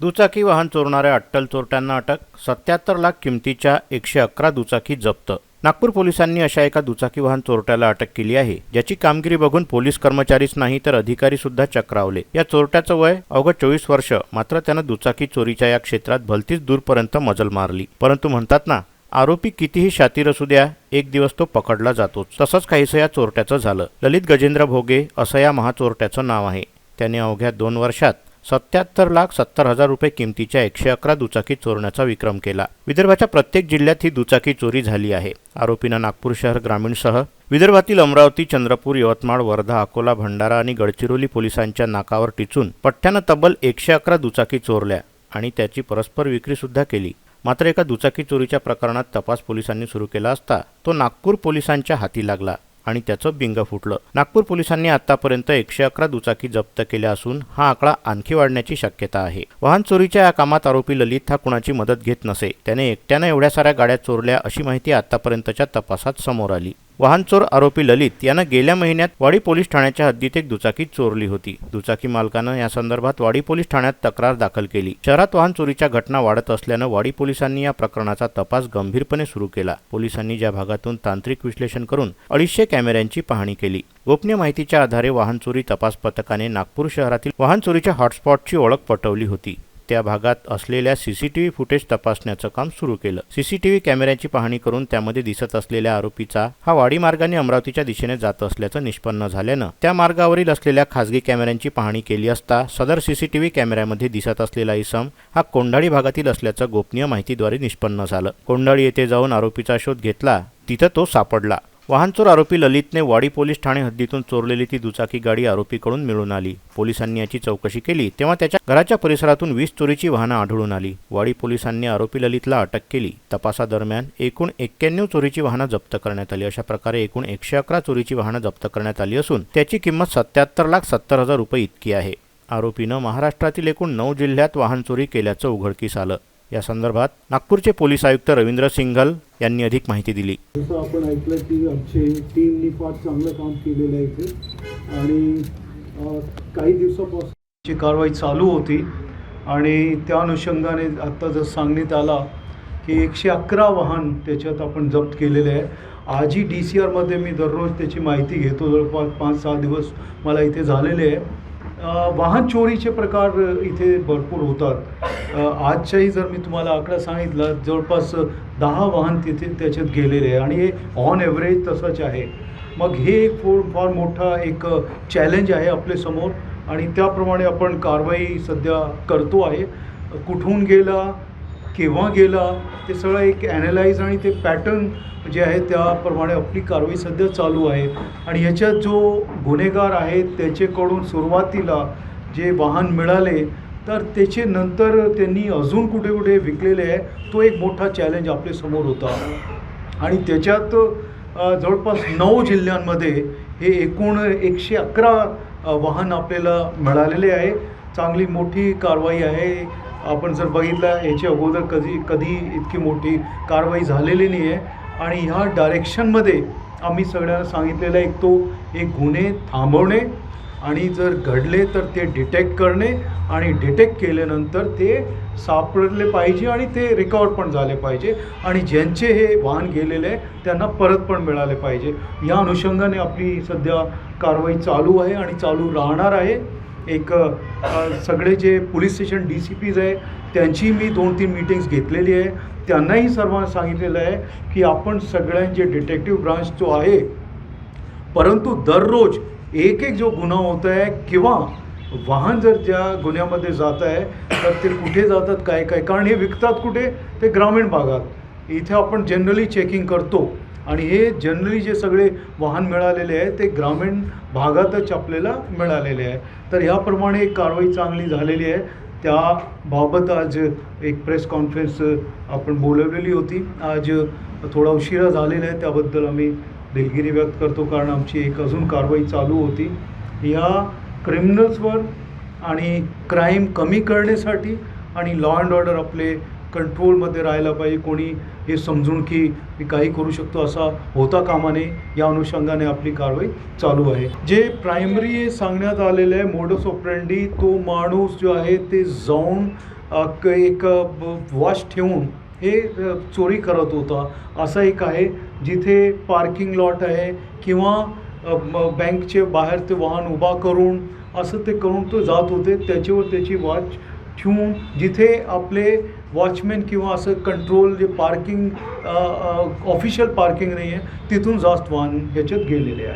दुचाकी वाहन चोरणाऱ्या अट्टल चोरट्यांना अटक सत्याहत्तर लाख किमतीच्या एकशे अकरा दुचाकी जप्त. नागपूर पोलिसांनी अशा एका दुचाकी वाहन चोरट्याला अटक केली आहे ज्याची कामगिरी बघून पोलीस कर्मचारीच नाही तर अधिकारी सुद्धा चक्रावले. या चोरट्याचं वय अवघं चोवीस वर्ष मात्र त्यानं दुचाकी चोरीच्या या क्षेत्रात भलतीच दूरपर्यंत मजल मारली. परंतु म्हणतात ना आरोपी कितीही शातीर असू द्या एक दिवस तो पकडला जातोच. तसंच काहीसं या चोरट्याचं झालं. ललित गजेंद्र भोगे असं या महाचोरट्याचं नाव आहे. त्याने अवघ्या दोन वर्षात सत्याहत्तर लाख सत्तर हजार रुपये किमतीच्या एकशे अकरा दुचाकी चोरण्याचा विक्रम केला. विदर्भाच्या प्रत्येक जिल्ह्यात ही दुचाकी चोरी झाली आहे. आरोपीनं नागपूर शहर ग्रामीणसह विदर्भातील अमरावती चंद्रपूर यवतमाळ वर्धा अकोला भंडारा आणि गडचिरोली पोलिसांच्या नाकावर टिचून पठ्ठ्यानं तब्बल एकशे अकरा दुचाकी चोरल्या आणि त्याची परस्पर विक्रीसुद्धा केली. मात्र एका दुचाकी चोरीच्या प्रकरणात तपास पोलिसांनी सुरू केला असता तो नागपूर पोलिसांच्या हाती लागला. आणि त्याचं बिंग फुटलं. नागपूर पोलिसांनी आतापर्यंत एकशे अकरा दुचाकी जप्त केल्या असून हा आकडा आणखी वाढण्याची शक्यता आहे. वाहन चोरीच्या या कामात आरोपी ललित हा कुणाची मदत घेत नसे? त्याने एकट्यानं एवढ्या साऱ्या गाड्या चोरल्या अशी माहिती आतापर्यंतच्या तपासात समोर आली. वाहनचोर आरोपी ललित यानं गेल्या महिन्यात वाडी पोलीस ठाण्याच्या हद्दीत एक दुचाकी चोरली होती. दुचाकी मालकानं या संदर्भात वाडी पोलीस ठाण्यात तक्रार दाखल केली. शहरात वाहन चोरीच्या घटना वाढत असल्यानं वाडी पोलिसांनी या प्रकरणाचा तपास गंभीरपणे सुरू केला. पोलिसांनी ज्या भागातून तांत्रिक विश्लेषण करून अडीचशे कॅमेऱ्यांची पाहणी केली. गोपनीय माहितीच्या आधारे वाहन चोरी तपास पथकाने नागपूर शहरातील वाहन चोरीच्या हॉटस्पॉटची ओळख पटवली होती. त्या भागात असलेल्या सीसीटीव्ही फुटेज तपासण्याचं काम सुरू केलं. सीसीटीव्ही कॅमेऱ्याची पाहणी करून त्यामध्ये दिसत असलेल्या आरोपीचा हा वाडी मार्गाने अमरावतीच्या दिशेने जात असल्याचं निष्पन्न झाल्यानं त्या मार्गावरील असलेल्या खासगी कॅमेऱ्यांची पाहणी केली असता सदर सीसीटीव्ही कॅमेऱ्यामध्ये दिसत असलेला इसम हा कोंढाळी भागातील असल्याचं गोपनीय माहितीद्वारे निष्पन्न झालं. कोंढाळी येथे जाऊन आरोपीचा शोध घेतला तिथं तो सापडला. वाहनचोर आरोपी ललितने वाडी पोलीस ठाणे हद्दीतून चोरलेली ती दुचाकी गाडी आरोपीकडून मिळून आली. पोलिसांनी याची चौकशी केली तेव्हा त्याच्या घराच्या परिसरातून वीस चोरीची वाहनं आढळून आली. वाडी पोलिसांनी आरोपी ललितला अटक केली. तपासादरम्यान एकूण एक्क्याण्णव चोरीची वाहनं जप्त करण्यात आली. अशा प्रकारे एकूण एकशे अकरा चोरीची वाहनं जप्त करण्यात आली असून त्याची किंमत सत्याहत्तर लाख सत्तर हजार रुपये इतकी आहे. आरोपीनं महाराष्ट्रातील एकूण नऊ जिल्ह्यात वाहन चोरी केल्याचं उघडकीस आलं. या संदर्भात नागपूरचे पोलीस आयुक्त रवींद्र सिंघल यांनी अधिक माहिती दिली. जसं आपण ऐकलं की आमचे टीमनी फार चांगलं काम केलेलं आहे इथे. आणि काही दिवसापासून ची कारवाई चालू होती आणि त्या अनुषंगाने आत्ता जर सांगण्यात आला की एकशे अकरा वाहन त्याच्यात आपण जप्त केलेले आहे. आजही डी सी आरमध्ये मी दररोज त्याची माहिती घेतो. जवळपास पाच सहा दिवस मला इथे झालेले आहे. वाहन चोरीचे प्रकार इथे भरपूर होतात. आजच्याही जर मी तुम्हाला आकडा सांगितला जवळपास दहा वाहन तिथे त्याच्यात गेलेले आहे आणि हे ऑन ॲव्हरेज तसंच आहे. मग हे एक फोर फार मोठा एक चॅलेंज आहे आपल्यासमोर आणि त्याप्रमाणे आपण कारवाई सध्या करतो आहे. कुठून गेला केव्हा गेला ते सगळं एक ॲनालाईज आणि ते पॅटर्न जे आहे त्याप्रमाणे आपली कारवाई सध्या चालू आहे. आणि याच्यात जो गुन्हेगार आहे त्याच्याकडून सुरुवातीला जे वाहन मिळाले तर त्याचे नंतर त्यांनी अजून कुठे कुठे विकलेले आहे तो एक मोठा चॅलेंज आपल्यासमोर होता. आणि त्याच्यात जवळपास नऊ जिल्ह्यांमध्ये हे एकूण एकशे अकरा वाहन आपल्याला मिळालेले आहे. चांगली मोठी कारवाई आहे. आपण जर बघितलं याची अगोदर कधी कधी इतकी मोठी कारवाई झालेली नाही आहे आणि ह्या डायरेक्शनमध्ये आम्ही सगळ्यांना सांगितलेलं एक तो एक गुन्हे थांबवणे आणि जर घडले तर ते डिटेक्ट करणे आणि डिटेक्ट केल्यानंतर ते सापडले पाहिजे आणि ते रिकवर पण झाले पाहिजे. आणि ज्यांचे हे वाहन गेलेले आहे त्यांना परत पण मिळाले पाहिजे. या अनुषंगाने आपली सध्या कारवाई चालू आहे आणि चालू राहणार आहे. एक सगळे जे police station D C Ps आहे त्यांची मी दोन तीन मीटिंग्स घेतलेली आहे. त्यांनाही सर्वांना सांगितलेलं आहे की आपण सगळ्यांचे डिटेक्टिव्ह ब्रांच जो आहे परंतु दररोज एक एक जो गुन्हा होत आहे किंवा वाहन जर ज्या गुन्ह्यामध्ये जात आहे तर ते कुठे जातात काय काय कारण हे विकतात कुठे? ते ग्रामीण भागात. इथे आपण जनरली चेकिंग करतो. आणि हे जनरली जे सगळे वाहन मिळालेले आहे ते ग्रामीण भागातच आपल्याला मिळालेले आहे तर ह्याप्रमाणे एक कारवाई चांगली झालेली आहे. त्याबाबत आज एक प्रेस कॉन्फरन्स आपण बोलवलेली होती. आज थोडा उशिरा झालेला आहे त्याबद्दल आम्ही दिलगिरी व्यक्त करतो कारण आमची एक अजून कारवाई चालू होती. या क्रिमिनल्सवर आणि क्राईम कमी करण्यासाठी आणि लॉ अँड ऑर्डर आपले कंट्रोलमध्ये राहायला पाहिजे. कोणी हे समजून की मी काही करू शकतो असा होता कामा नये. या अनुषंगाने आपली कारवाई चालू आहे. जे प्रायमरी सांगण्यात आलेलं आहे मोडस ऑपरेंडी तो माणूस जो आहे ते जाऊन एक वॉच ठेवून हे चोरी करत होता. असं एक आहे जिथे पार्किंग लॉट आहे किंवा बँकचे बाहेर ते वाहन उभा करून असं ते करून तो जात होते. त्याच्यावर त्याची वॉच ठेवून जिथे आपले वॉचमॅन किंवा असं कंट्रोल जे पार्किंग ऑफिशियल पार्किंग नाही आहे तिथून जास्त वाहन ह्याच्यात गेलेले आहे